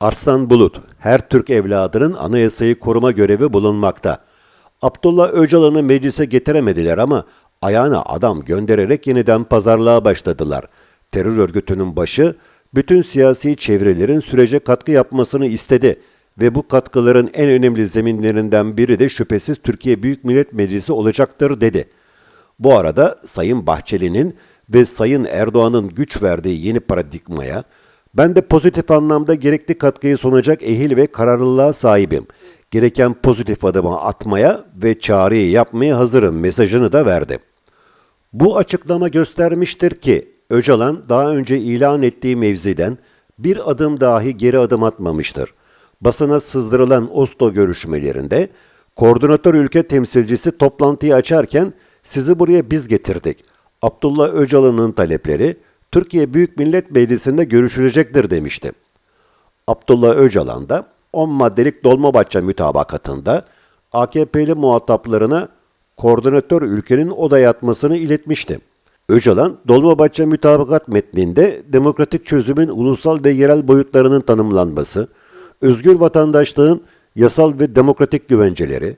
Arslan Bulut, her Türk evladının anayasayı koruma görevi bulunmakta. Abdullah Öcalan'ı meclise getiremediler ama ayağına adam göndererek yeniden pazarlığa başladılar. Terör örgütünün başı bütün siyasi çevrelerin sürece katkı yapmasını istedi ve bu katkıların en önemli zeminlerinden biri de şüphesiz Türkiye Büyük Millet Meclisi olacaktır dedi. Bu arada Sayın Bahçeli'nin ve Sayın Erdoğan'ın güç verdiği yeni paradigmaya ben de pozitif anlamda gerekli katkıyı sunacak ehil ve kararlılığa sahibim. Gereken pozitif adımı atmaya ve çağrıyı yapmaya hazırım mesajını da verdi. Bu açıklama göstermiştir ki Öcalan daha önce ilan ettiği mevziden bir adım dahi geri adım atmamıştır. Basına sızdırılan Oslo görüşmelerinde koordinatör ülke temsilcisi toplantıyı açarken sizi buraya biz getirdik. Abdullah Öcalan'ın talepleri Türkiye Büyük Millet Meclisi'nde görüşülecektir demişti. Abdullah Öcalan da 10 maddelik Dolmabahçe mütabakatında AKP'li muhataplarına koordinatör ülkenin odaya yatmasını iletmişti. Öcalan, Dolmabahçe mütabakat metninde demokratik çözümün ulusal ve yerel boyutlarının tanımlanması, özgür vatandaşlığın yasal ve demokratik güvenceleri,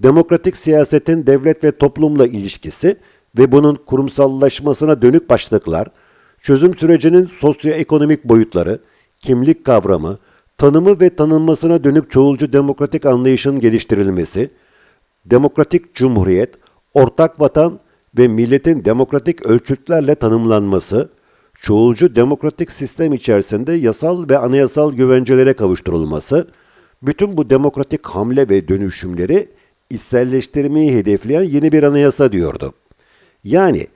demokratik siyasetin devlet ve toplumla ilişkisi ve bunun kurumsallaşmasına dönük başlıklar, çözüm sürecinin sosyoekonomik boyutları, kimlik kavramı, tanımı ve tanınmasına dönük çoğulcu demokratik anlayışın geliştirilmesi, demokratik cumhuriyet, ortak vatan ve milletin demokratik ölçütlerle tanımlanması, çoğulcu demokratik sistem içerisinde yasal ve anayasal güvencelere kavuşturulması, bütün bu demokratik hamle ve dönüşümleri içselleştirmeyi hedefleyen yeni bir anayasa diyordu. Yani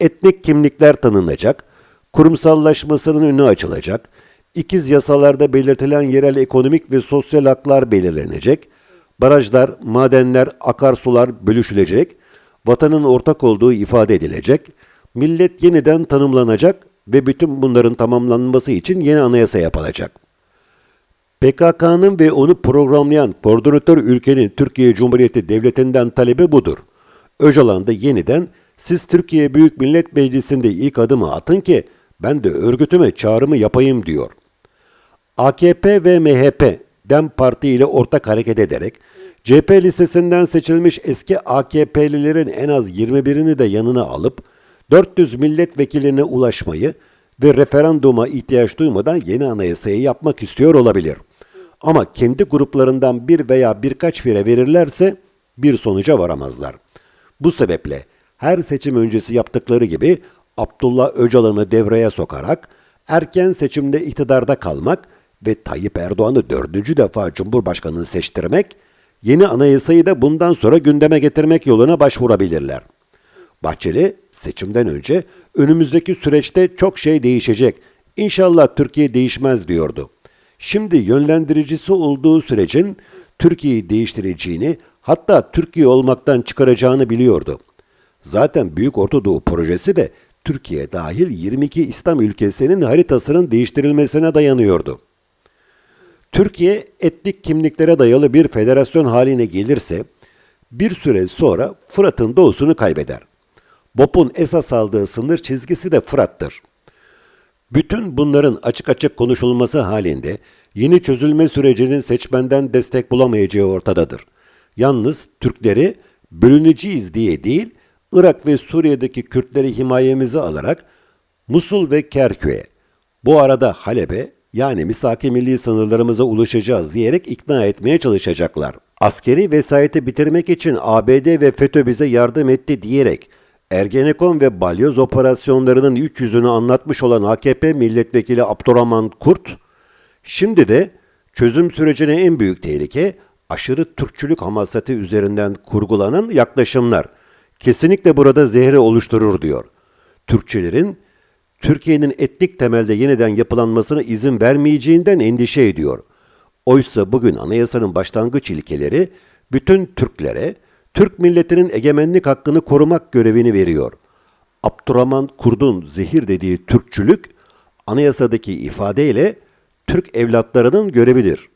etnik kimlikler tanınacak, kurumsallaşmasının önü açılacak, ikiz yasalarda belirtilen yerel ekonomik ve sosyal haklar belirlenecek, barajlar, madenler, akarsular bölüşülecek, vatanın ortak olduğu ifade edilecek, millet yeniden tanımlanacak ve bütün bunların tamamlanması için yeni anayasa yapılacak. PKK'nın ve onu programlayan koordinatör ülkenin Türkiye Cumhuriyeti Devleti'nden talebi budur. Öcalan da yeniden siz Türkiye Büyük Millet Meclisi'nde ilk adımı atın ki ben de örgütüme çağrımı yapayım diyor. AKP ve MHP DEM Parti ile ortak hareket ederek CHP listesinden seçilmiş eski AKP'lilerin en az 21'ini de yanına alıp 400 milletvekiline ulaşmayı ve referanduma ihtiyaç duymadan yeni anayasayı yapmak istiyor olabilir. Ama kendi gruplarından bir veya birkaç fire verirlerse bir sonuca varamazlar. Bu sebeple her seçim öncesi yaptıkları gibi Abdullah Öcalan'ı devreye sokarak erken seçimde iktidarda kalmak ve Tayyip Erdoğan'ı dördüncü defa Cumhurbaşkanı seçtirmek, yeni anayasayı da bundan sonra gündeme getirmek yoluna başvurabilirler. Bahçeli seçimden önce önümüzdeki süreçte çok şey değişecek. İnşallah Türkiye değişmez diyordu. Şimdi yönlendiricisi olduğu sürecin Türkiye'yi değiştireceğini hatta Türkiye olmaktan çıkaracağını biliyordu. Zaten Büyük Orta Doğu projesi de Türkiye dahil 22 İslam ülkesinin haritasının değiştirilmesine dayanıyordu. Türkiye etnik kimliklere dayalı bir federasyon haline gelirse bir süre sonra Fırat'ın doğusunu kaybeder. BOP'un esas aldığı sınır çizgisi de Fırat'tır. Bütün bunların açık açık konuşulması halinde yeni çözülme sürecinin seçmenden destek bulamayacağı ortadadır. Yalnız Türkleri bölüneceğiz diye değil, Irak ve Suriye'deki Kürtleri himayemize alarak Musul ve Kerkük'e, bu arada Halep'e yani misaki milli sınırlarımıza ulaşacağız diyerek ikna etmeye çalışacaklar. Askeri vesayeti bitirmek için ABD ve FETÖ bize yardım etti diyerek Ergenekon ve Balyoz operasyonlarının üç yüzünü anlatmış olan AKP milletvekili Abdurrahman Kurt, şimdi de çözüm sürecine en büyük tehlike aşırı Türkçülük hamaseti üzerinden kurgulanan yaklaşımlar kesinlikle burada zehri oluşturur diyor. Türkçelerin Türkiye'nin etnik temelde yeniden yapılanmasına izin vermeyeceğinden endişe ediyor. Oysa bugün anayasanın başlangıç ilkeleri bütün Türklere, Türk milletinin egemenlik hakkını korumak görevini veriyor. Abdurrahman Kurd'un zehir dediği Türkçülük, anayasadaki ifadeyle Türk evlatlarının görevidir.